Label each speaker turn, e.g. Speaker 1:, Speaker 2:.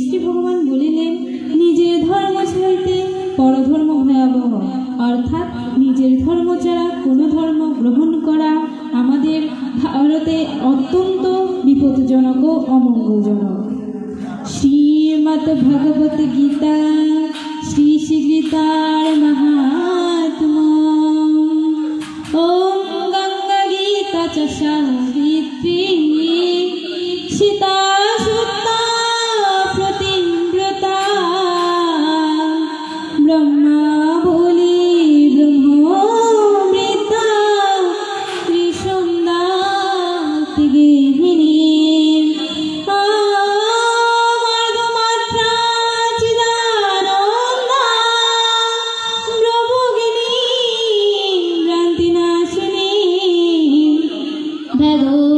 Speaker 1: শ্রী ভগবান বলিলেন নিজের ধর্ম ছাড়িতে পরধর্ম ভয়াবহ। অর্থাৎ নিজের ধর্ম ছাড়া কোনো ধর্ম গ্রহণ করা আমাদের ভারতে অত্যন্ত বিপদজনক ও অমঙ্গলজনক। শ্রীমদ্ ভগবত গীতা, শ্রী শ্রী গীতার মহা भगो